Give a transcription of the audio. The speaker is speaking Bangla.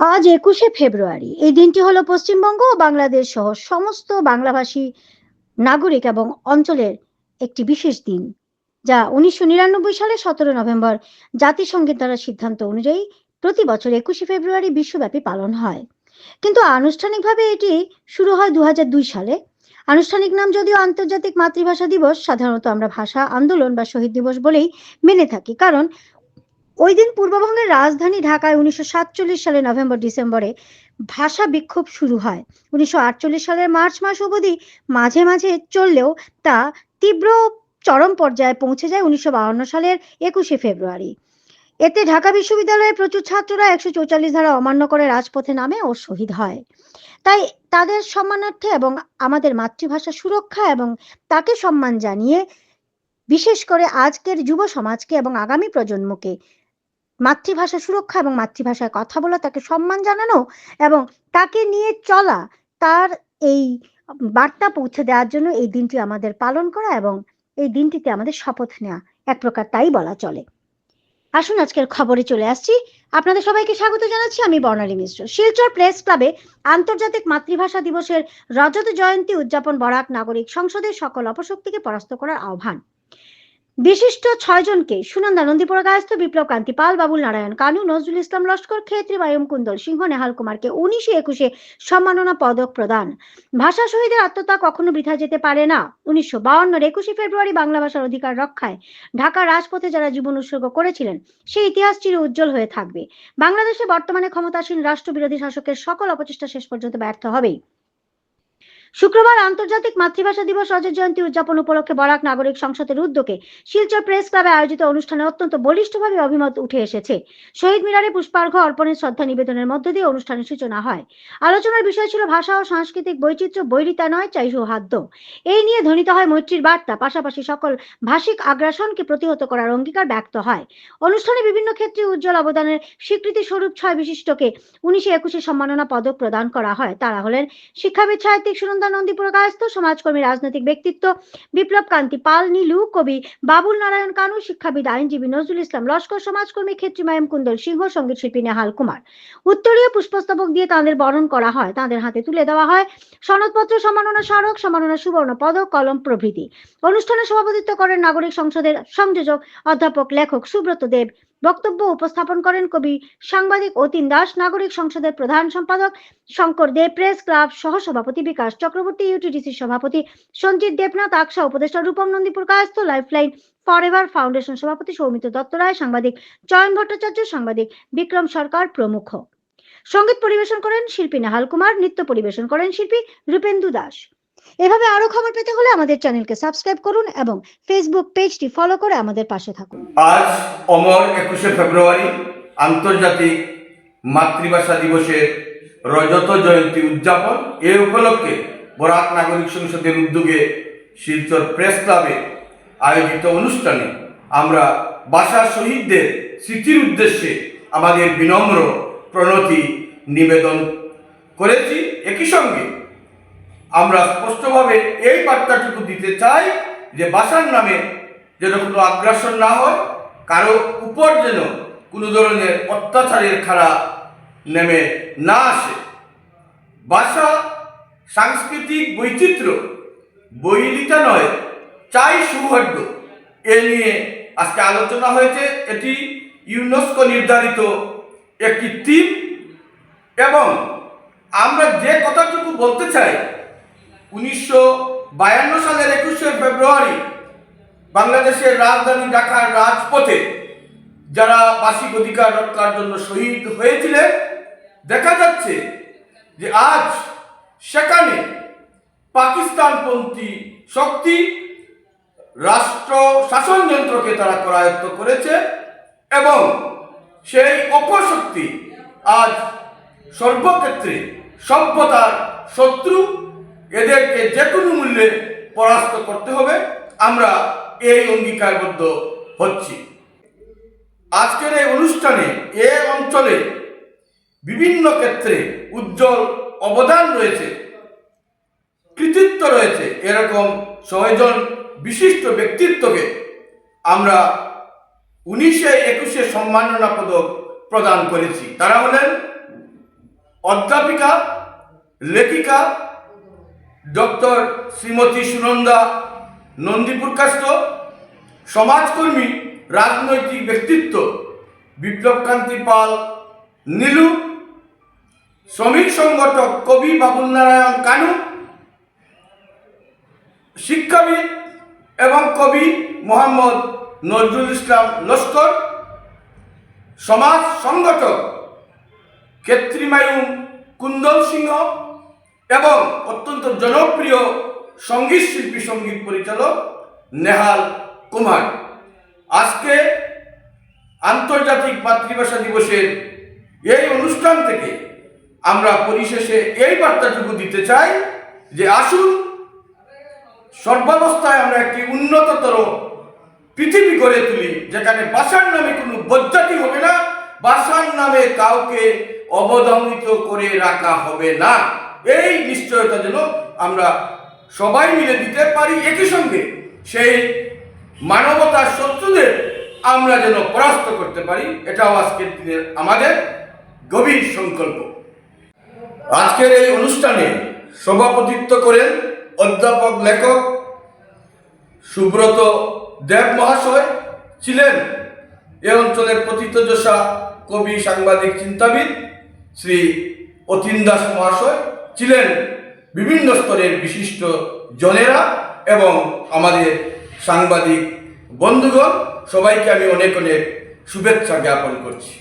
আজ একুশে ফেব্রুয়ারি। এই দিনটি হলো পশ্চিমবঙ্গ ও বাংলাদেশ সহ সমস্ত বাংলাভাষী নাগরিক এবং অঞ্চলের একটি বিশেষ দিন, যা উনিশশো নিরানব্বই সালে সতেরো নভেম্বর জাতিসংঘের দ্বারা সিদ্ধান্ত অনুযায়ী প্রতি বছর একুশে ফেব্রুয়ারি বিশ্বব্যাপী পালন হয়। কিন্তু আনুষ্ঠানিকভাবে এটি শুরু হয় দু হাজার দুই সালে। আনুষ্ঠানিক নাম যদিও আন্তর্জাতিক মাতৃভাষা দিবস, সাধারণত আমরা ভাষা আন্দোলন বা শহীদ দিবস বলেই মেনে থাকি, কারণ ওই দিন পূর্ববঙ্গের রাজধানী ঢাকায় উনিশশো সাতচল্লিশ সালে নভেম্বর, ডিসেম্বরে ভাষা বিক্ষোভ শুরু হয়। উনিশশো আটচল্লিশ সালের মার্চ মাস অবধি মাঝে মাঝে চললেও তা তীব্র চরম পর্যায়ে পৌঁছে যায় উনিশশো সালের একুশে ফেব্রুয়ারি। এতে ঢাকা বিশ্ববিদ্যালয়ের প্রচুর ছাত্ররা একশো চৌচল্লিশ ধারা অমান্য করে রাজপথে নামে ও শহীদ হয়। তাই তাদের সম্মানার্থে এবং আমাদের মাতৃভাষা সুরক্ষা এবং তাকে সম্মান জানিয়ে বিশেষ করে আজকের যুব সমাজকে এবং আগামী প্রজন্মকে মাতৃভাষা সুরক্ষা এবং মাতৃভাষায় কথা বলা, তাকে সম্মান জানানো এবং তাকে নিয়ে চলা তার এই বার্তা পৌঁছে দেওয়ার জন্য এই দিনটি আমাদের পালন করা এবং এই দিনটিতে আমাদের শপথ নেওয়া। এক প্রকার তাই বলা চলে। আসুন, আজকের খবরে চলে আসছি। আপনাদের সবাইকে স্বাগত জানাচ্ছি। আমি বর্ণালী মিশ্র। শিলচর প্রেস ক্লাবে আন্তর্জাতিক মাতৃভাষা দিবসের রজত জয়ন্তী উদযাপন বরাক নাগরিক সংসদের সকল অপশক্তিকে পরাস্ত করার আহ্বান। বিশিষ্ট ছয়জনকে সুনন্দা, নন্দীপুরা গায়স্থ বিপ্লব কান্তি পাল, বাবুল নারায়ণ কানু, নজরুল ইসলাম লস্কর ক্ষেত্রী বায়ুম কুন্দল সিংহ, নেহাল কুমারকে উনিশে একুশে সম্মাননা পদক প্রদান। ভাষা শহীদের আত্মতা কখনো বৃথা যেতে পারে না। উনিশশো বাউন্নের একুশে ফেব্রুয়ারি বাংলা ভাষার অধিকার রক্ষায় ঢাকা রাজপথে যারা জীবন উৎসর্গ করেছিলেন, সেই ইতিহাস চির উজ্জ্বল হয়ে থাকবে। বাংলাদেশে বর্তমানে ক্ষমতাসীন রাষ্ট্রবিরোধী শাসকের সকল অপচেষ্টা শেষ পর্যন্ত ব্যর্থ হবেই। শুক্রবার আন্তর্জাতিক মাতৃভাষা দিবস রজত জয়ন্তী উদযাপন উপলক্ষে বরাক নাগরিক সংসদের উদ্যোগে শিলচর প্রেস ক্লাবে আয়োজিত অনুষ্ঠানে অত্যন্ত বলিষ্ঠভাবে অভিমত উঠে এসেছে। শহীদ মিনারে পুষ্পার্ঘ অর্পণের শ্রদ্ধা নিবেদনের মধ্য দিয়ে অনুষ্ঠানের সূচনা হয়। আলোচনার বিষয় ছিল ভাষা ও সাংস্কৃতিক বৈচিত্র্য, বৈরিতা নয়, চাই সৌহার্দ্য। এই নিয়ে ধ্বনিত হয় মৈত্রীর বার্তা, পাশাপাশি সকল ভাষিক আগ্রাসনকে প্রতিহত করার অঙ্গীকার ব্যক্ত হয়। অনুষ্ঠানে বিভিন্ন ক্ষেত্রে উজ্জ্বল অবদানের স্বীকৃতি স্বরূপ ছয় বিশিষ্টকে উনিশে একুশে সম্মাননা পদক প্রদান করা হয়। তারা হলেন শিক্ষাবিদ, সাহিত্যিক সুনন্দা নন্দীপুর কায়স্থ সমাজকর্মী, রাজনৈতিক ব্যক্তিত্ব, বিপ্লব কান্তি পাল, নীলু, কবি বাবুল নারায়ণ কানু, শিক্ষাবিদ, আইনজীবী, নজরুল ইসলাম, লস্কর সমাজকর্মী, ক্ষেত্রী মায়ম কুন্দল, সিংহ সংগীত শিল্পী নেহাল কুমার। উত্তরীয় পুষ্পস্তবক দিয়ে তাদের বরণ করা হয়। তাদের হাতে তুলে দেওয়া হয় সনদপত্র, সম্মাননা স্মারক, সম্মাননা সুবর্ণ পদক, কলম প্রভৃতি। অনুষ্ঠানে সভাপতিত্ব করেন নাগরিক সংসদের সংযোজক, অধ্যাপক, লেখক সুব্রত দেব। বক্তব্য উপস্থাপন করেন কবি, সাংবাদিক অতীন দাস, নাগরিক সংসদের প্রধান সম্পাদক শঙ্কর দেব প্রেস ক্লাব সহ সভাপতি বিকাশ চক্রবর্তী ইউটিডিসির সভাপতি সঞ্জিত দেবনাথ আকশা উপদেষ্টা Rupam Nandipur Kayastha lifeline forever foundation সভাপতি সৌমিত্র দত্ত রায়, সাংবাদিক চয়ন ভট্টাচার্য, সাংবাদিক বিক্রম সরকার প্রমুখ। সংগীত পরিবেশন করেন শিল্পী নেহাল কুমার, নৃত্য পরিবেশন করেন শিল্পী রূপেন্দু দাস। এভাবে আরও খবর পেতে হলে আমাদের চ্যানেলকে সাবস্ক্রাইব করুন এবং ফেসবুক পেজটি ফলো করে আমাদের পাশে থাকুন। আজ অমর একুশে ফেব্রুয়ারি, আন্তর্জাতিক মাতৃভাষা দিবসের রজত জয়ন্তী উদযাপন। এ উপলক্ষে বরাক নাগরিক সংসদের উদ্যোগে শিলচর প্রেস ক্লাবে আয়োজিত অনুষ্ঠানে আমরা ভাষা শহীদদের স্মৃতির উদ্দেশ্যে আমাদের বিনম্র প্রণতি নিবেদন করেছি। একই সঙ্গে আমরা স্পষ্টভাবে এই বার্তাটুকু দিতে চাই যে ভাষার নামে যেন কোনো আগ্রাসন না হয়, কারও উপর যেন কোনো ধরনের অত্যাচারের খাড়া নেমে না আসে। ভাষা সাংস্কৃতিক বৈচিত্র্য, বৈরিতা নয়, চাই সৌহার্দ্য। এ নিয়ে আজকে আলোচনা হয়েছে। এটি ইউনেস্কো নির্ধারিত একটি থিম এবং আমরা যে কথাটুকু বলতে চাই বায়ান্ন সালের একুশে ফেব্রুয়ারি বাংলাদেশের রাজধানী ঢাকার রাজপথে যারা বার্ষিক অধিকার রক্ষার জন্য শহীদ হয়েছিলেন, দেখা যাচ্ছে যে আজ সেখানে পাকিস্তানপন্থী শক্তি রাষ্ট্র শাসন যন্ত্রকে তারা করায়ত্ত করেছে এবং সেই অপশক্তি আজ সর্বক্ষেত্রে সভ্যতার শত্রু এদেরকে যে কোনো মূল্যে পরাস্ত করতে হবে, আমরা এই অঙ্গীকারবদ্ধ হচ্ছি। আজকের এই অনুষ্ঠানে এ অঞ্চলে বিভিন্ন ক্ষেত্রে উজ্জ্বল অবদান রয়েছে, কৃতিত্ব রয়েছে। এরকম ছয়জন বিশিষ্ট ব্যক্তিত্বকে আমরা উনিশে একুশে সম্মাননা পদক প্রদান করেছি। তারা হলেন অধ্যাপিকা, লেখিকা ডক্টর শ্রীমতী সুনন্দা নন্দীপুরকাস্ত সমাজকর্মী, রাজনৈতিক ব্যক্তিত্ব বিপ্লবকান্তি পাল, নীলু, শ্রমিক সংগঠক কবি বাবুল নারায়ণ কানু, শিক্ষাবিদ এবং কবি মোহাম্মদ নজরুল ইসলাম লস্কর, সমাজ সংগঠক ক্ষেত্রিমায়ুম কুন্দল সিংহ এবং অত্যন্ত জনপ্রিয় সংগীত শিল্পী, সংগীত পরিচালক নেহাল কুমার। আজকে আন্তর্জাতিক মাতৃভাষা দিবসের এই অনুষ্ঠান থেকে আমরা পরিশেষে এই বার্তাটুকু দিতে চাই যে আসুন, সর্বাবস্থায় আমরা একটি উন্নততর পৃথিবী গড়ে তুলি, যেখানে ভাষার নামে কোনো বজ্জাতি হবে না, ভাষার নামে কাউকে অবদমিত করে রাখা হবে না। এই নিশ্চয়তা যেন আমরা সবাই মিলে দিতে পারি একই সঙ্গে। সেই মানবতার শত্রুদের আমরা যেন পরাস্ত করতে পারি, এটাও আজকের দিনের আমাদের গভীর সংকল্প। আজকের এই অনুষ্ঠানে সভাপতিত্ব করেন অধ্যাপক লেখক সুব্রত দেব মহাশয় ছিলেন। এ অঞ্চলের প্রথিতযশা কবি সাংবাদিক চিন্তাবিদ শ্রী অতীন দাস মহাশয় ছিলেন বিভিন্ন স্তরের বিশিষ্ট জনেরা এবং আমাদের সাংবাদিক বন্ধুগণ, সবাইকে আমি অনেক অনেক শুভেচ্ছা জ্ঞাপন করছি।